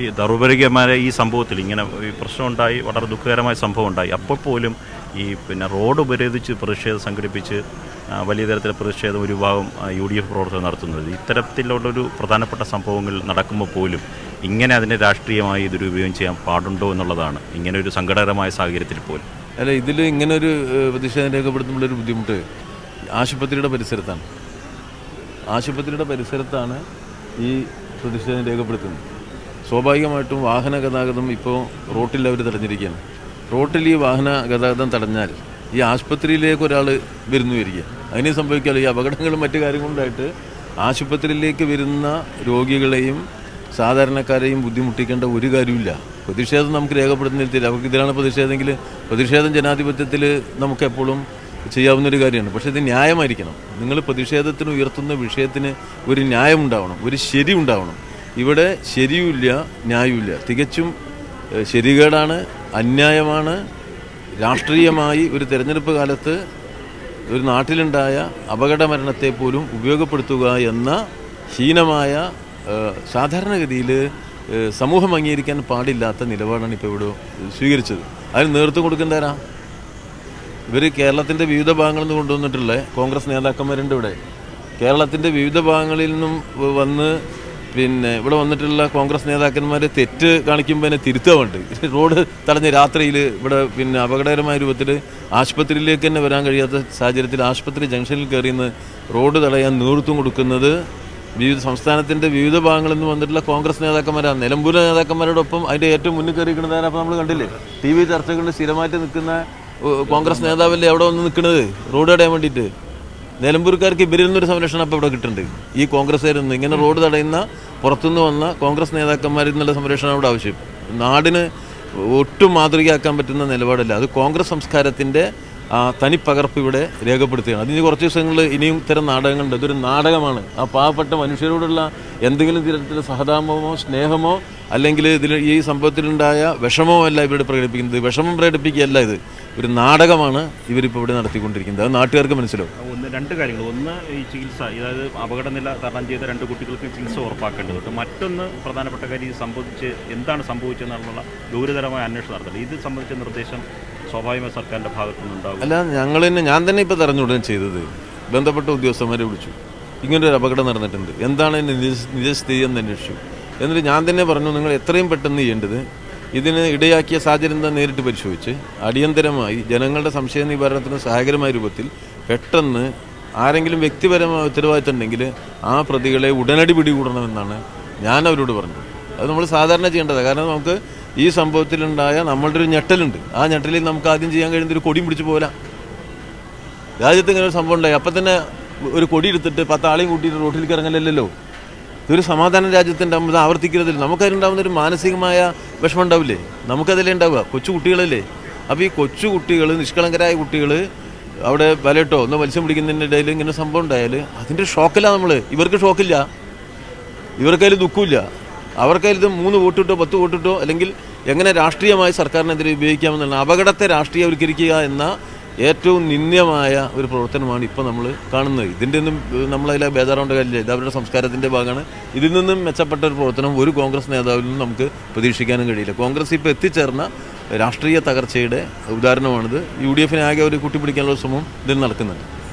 ഈ ദൗർഭരികമായ ഈ സംഭവത്തിൽ ഇങ്ങനെ ഈ പ്രശ്നമുണ്ടായി വളരെ ദുഃഖകരമായ സംഭവം ഉണ്ടായി അപ്പോൾ പോലും ഈ പിന്നെ റോഡ് ഉപരോധിച്ച് പ്രതിഷേധം സംഘടിപ്പിച്ച് വലിയ തരത്തിലെ പ്രതിഷേധം ഒരു ഭാഗം യു ഡി എഫ് പ്രവർത്തകർ നടത്തുന്നത്. ഇത്തരത്തിലുള്ളൊരു പ്രധാനപ്പെട്ട സംഭവങ്ങൾ നടക്കുമ്പോൾ പോലും ഇങ്ങനെ അതിനെ രാഷ്ട്രീയമായി ദുരുപയോഗം ചെയ്യാൻ പാടുണ്ടോ എന്നുള്ളതാണ് ഇങ്ങനെ ഒരു സങ്കടകരമായ സാഹചര്യത്തിൽ പോലും. അല്ല ഇതിൽ ഇങ്ങനെ ഒരു പ്രതിഷേധം രേഖപ്പെടുത്തുമ്പോഴൊരു ബുദ്ധിമുട്ട് ആശുപത്രിയുടെ പരിസരത്താണ്. ആശുപത്രിയുടെ പരിസരത്താണ് ഈ പ്രതിഷേധം രേഖപ്പെടുത്തുന്നത്. സ്വാഭാവികമായിട്ടും വാഹന ഗതാഗതം ഇപ്പോൾ റോട്ടിൽ അവർ തടഞ്ഞിരിക്കുകയാണ്. റോട്ടിൽ ഈ വാഹന ഗതാഗതം തടഞ്ഞാൽ ഈ ആശുപത്രിയിലേക്ക് ഒരാൾ വരുന്നു വരിക അതിനെ സംഭവിക്കാമല്ലോ ഈ അപകടങ്ങളും മറ്റു കാര്യങ്ങളുണ്ടായിട്ട് ആശുപത്രിയിലേക്ക് വരുന്ന രോഗികളെയും സാധാരണക്കാരെയും ബുദ്ധിമുട്ടിക്കേണ്ട ഒരു കാര്യമില്ല പ്രതിഷേധം നമുക്ക് രേഖപ്പെടുത്തുന്നില്ല അവർക്ക് ഇതിലാണ് പ്രതിഷേധമെങ്കിൽ പ്രതിഷേധം ജനാധിപത്യത്തിൽ നമുക്ക് എപ്പോഴും ചെയ്യാവുന്ന ഒരു കാര്യമാണ്. പക്ഷേ ഇത് ന്യായമായിരിക്കണം. നിങ്ങൾ പ്രതിഷേധത്തിന് ഉയർത്തുന്ന വിഷയത്തിന് ഒരു ന്യായം ഉണ്ടാവണം ഒരു ശരി ഉണ്ടാവണം ഇവിടെ ശരിയുമില്ല ന്യായമില്ല തികച്ചും ശരികേടാണ് അന്യായമാണ് രാഷ്ട്രീയമായി ഒരു തിരഞ്ഞെടുപ്പ് കാലത്ത് ഒരു നാട്ടിലുണ്ടായ അപകട മരണത്തെ പോലും ഉപയോഗപ്പെടുത്തുക എന്ന ഹീനമായ സാധാരണഗതിയിൽ സമൂഹം അംഗീകരിക്കാൻ പാടില്ലാത്ത നിലപാടാണ് ഇപ്പോൾ ഇവിടെ സ്വീകരിച്ചത്. അതിന് നേതൃത്വം കൊടുക്കുന്നതാരാ ഇവർ കേരളത്തിന്റെ വിവിധ ഭാഗങ്ങളിൽ നിന്ന് കൊണ്ടുവന്നിട്ടുള്ള കോൺഗ്രസ് നേതാക്കന്മാരുണ്ട് ഇവിടെ. കേരളത്തിന്റെ വിവിധ ഭാഗങ്ങളിൽ നിന്നും വന്ന് പിന്നെ ഇവിടെ വന്നിട്ടുള്ള കോൺഗ്രസ് നേതാക്കന്മാർ തെറ്റ് കാണിക്കുമ്പോൾ തന്നെ തിരുത്തമുണ്ട് റോഡ് തടഞ്ഞ് രാത്രിയിൽ ഇവിടെ പിന്നെ അപകടകരമായ രൂപത്തിൽ ആശുപത്രിയിലേക്ക് തന്നെ വരാൻ കഴിയാത്ത സാഹചര്യത്തിൽ ആശുപത്രി ജംഗ്ഷനിൽ കയറി നിന്ന് റോഡ് തടയാൻ നേതൃത്വം കൊടുക്കുന്നത് വിവിധ സംസ്ഥാനത്തിന്റെ വിവിധ ഭാഗങ്ങളിൽ നിന്ന് വന്നിട്ടുള്ള കോൺഗ്രസ് നേതാക്കന്മാരാണ്. നിലമ്പൂരിലെ നേതാക്കന്മാരോടൊപ്പം അതിന്റെ ഏറ്റവും മുന്നിൽ കയറിയിരിക്കുന്നതാണ് അപ്പോൾ നമ്മൾ കണ്ടില്ലേ? ടി വി ചർച്ചകളിൽ സ്ഥിരമായിട്ട് നിൽക്കുന്ന കോൺഗ്രസ് നേതാവല്ലേ അവിടെ വന്ന് നിൽക്കുന്നത്? റോഡ് തടയാൻ വേണ്ടിയിട്ട്. നിലമ്പൂർക്കാർക്ക് ഇവരിൽ നിന്നൊരു സംരക്ഷണം അപ്പോൾ ഇവിടെ കിട്ടുന്നുണ്ട്. ഈ കോൺഗ്രസ്സുകാരിൽ നിന്ന് ഇങ്ങനെ റോഡ് തടയുന്ന പുറത്തുനിന്ന് വന്ന കോൺഗ്രസ് നേതാക്കന്മാരിൽ നിന്നുള്ള സംരക്ഷണം അവിടെ ആവശ്യം. നാടിന് ഒട്ടും മാതൃകയാക്കാൻ പറ്റുന്ന നിലപാടല്ല. അത് കോൺഗ്രസ് സംസ്കാരത്തിന്റെ തനിപ്പകർപ്പ് ഇവിടെ രേഖപ്പെടുത്തുകയാണ്. അതിന് കുറച്ച് ദിവസങ്ങളിൽ ഇനിയും ഇത്തരം നാടകങ്ങളുണ്ട്. ഇതൊരു നാടകമാണ്. ആ പാവപ്പെട്ട മനുഷ്യരോടുള്ള എന്തെങ്കിലും തരത്തിലുള്ള സഹതാപമോ സ്നേഹമോ അല്ലെങ്കിൽ ഇതിൽ ഈ സംഭവത്തിലുണ്ടായ വിഷമമോ അല്ല ഇവരുടെ പ്രകടിപ്പിക്കുന്നത്. വിഷമം പ്രകടിപ്പിക്കുകയല്ല ഇത്. ഒരു നാടകമാണ് ഇവരിപ്പോൾ ഇവിടെ നടത്തിക്കൊണ്ടിരിക്കുന്നത്. അത് നാട്ടുകാർക്ക് മനസ്സിലാവും. ഒന്ന് രണ്ട് കാര്യങ്ങൾ. ഒന്ന് ഈ ചികിത്സ അതായത് അപകടനില തരണം ചെയ്ത രണ്ട് കുട്ടികൾക്ക് ചികിത്സ ഉറപ്പാക്കേണ്ടതുണ്ട് മറ്റൊന്ന് പ്രധാനപ്പെട്ട കാര്യം സംബന്ധിച്ച് എന്താണ് സംഭവിച്ചതെന്നുള്ള ഗൗരവതരമായ അന്വേഷണം നടത്തണം. ഇത് സംബന്ധിച്ച നിർദ്ദേശം സ്വാഭാവികമായി സർക്കാരിന്റെ ഭാഗത്തു നിന്നുണ്ടാകും അല്ല ഞങ്ങൾ തന്നെ ഞാൻ തന്നെ ഇപ്പോൾ തെരഞ്ഞെടുക്കാൻ ചെയ്തത്. ബന്ധപ്പെട്ട ഉദ്യോഗസ്ഥന്മാരെ വിളിച്ചു. ഇങ്ങനൊരു അപകടം നടന്നിട്ടുണ്ട്. എന്താണ് നിജസ്ഥിതി എന്ന് അന്വേഷിച്ചു. എന്നിട്ട് ഞാൻ തന്നെ പറഞ്ഞു നിങ്ങൾ എത്രയും പെട്ടെന്ന് ചെയ്യേണ്ടത് ഇതിന് ഇടയാക്കിയ സാഹചര്യം എന്താ നേരിട്ട് പരിശോധിച്ച്? അടിയന്തരമായി ജനങ്ങളുടെ സംശയ നിവാരണത്തിന് സഹായകരമായ രൂപത്തിൽ പെട്ടെന്ന് ആരെങ്കിലും വ്യക്തിപരമായ ഉത്തരവാദിത്തം ഉണ്ടെങ്കിൽ ആ പ്രതികളെ ഉടനടി പിടികൂടണമെന്നാണ് ഞാൻ അവരോട് പറഞ്ഞത്. അത് നമ്മൾ സാധാരണ ചെയ്യേണ്ടതാണ്. കാരണം നമുക്ക് ഈ സംഭവത്തിലുണ്ടായ നമ്മളുടെ ഒരു ഞെട്ടലുണ്ട്. ആ ഞെട്ടലിൽ നമുക്ക് ആദ്യം ചെയ്യാൻ കഴിയുന്ന ഒരു കൊടിയും പിടിച്ചു പോരാ രാജ്യത്ത് ഇങ്ങനെ ഒരു സംഭവം ഉണ്ടായി. അപ്പം തന്നെ ഒരു കൊടി എടുത്തിട്ട് പത്താളെയും കൂട്ടിയിട്ട് റോട്ടിലേക്ക് ഇറങ്ങലല്ലോ ഇതൊരു സമാധാന രാജ്യത്തിന്റെ അമ്മ ആവർത്തിക്കുന്നതിൽ നമുക്കതിലുണ്ടാകുന്ന ഒരു മാനസികമായ വിഷമം ഉണ്ടാവില്ലേ? നമുക്കതിലേ ഉണ്ടാവുക. കൊച്ചു കുട്ടികളല്ലേ? അപ്പോൾ ഈ കൊച്ചു കുട്ടികൾ നിഷ്കളങ്കരായ കുട്ടികൾ അവിടെ വലട്ടോ ഒന്ന് മത്സ്യം പിടിക്കുന്നതിന്റെ ഇടയിൽ ഇങ്ങനെ സംഭവം ഉണ്ടായാൽ അതിന്റെ ഷോക്കില്ല നമ്മൾ ഇവർക്ക് ഷോക്കില്ല. ഇവർക്കതിൽ ദുഃഖമില്ല. അവർക്കതിൽ മൂന്ന് വോട്ടിട്ടോ പത്ത് വോട്ടിട്ടോ അല്ലെങ്കിൽ എങ്ങനെ രാഷ്ട്രീയമായി സർക്കാരിനെതിരെ ഉപയോഗിക്കാമെന്നുള്ള അപകടത്തെ രാഷ്ട്രീയവൽക്കരിക്കുക എന്ന ഏറ്റവും നിന്ദ്യമായ ഒരു പ്രവർത്തനമാണ് ഇപ്പോൾ നമ്മൾ കാണുന്നത്. ഇതിന്റെ ഒന്നും നമ്മളതിലെ ബേജാറേണ്ട കാര്യമില്ല. ഇത് അവരുടെ സംസ്കാരത്തിന്റെ ഭാഗമാണ്. ഇതിൽ നിന്നും മെച്ചപ്പെട്ട ഒരു പ്രവർത്തനം ഒരു കോൺഗ്രസ് നേതാവിൽ നിന്നും നമുക്ക് പ്രതീക്ഷിക്കാനും കഴിയില്ല. കോൺഗ്രസ് ഇപ്പോൾ എത്തിച്ചേർന്ന രാഷ്ട്രീയ തകർച്ചയുടെ ഉദാഹരണമാണിത്. യു ഡി എഫിനെ ആകെ ഒരു കുട്ടിപ്പിടിക്കാനുള്ള ശ്രമം ഇതിൽ നടക്കുന്നുണ്ട്.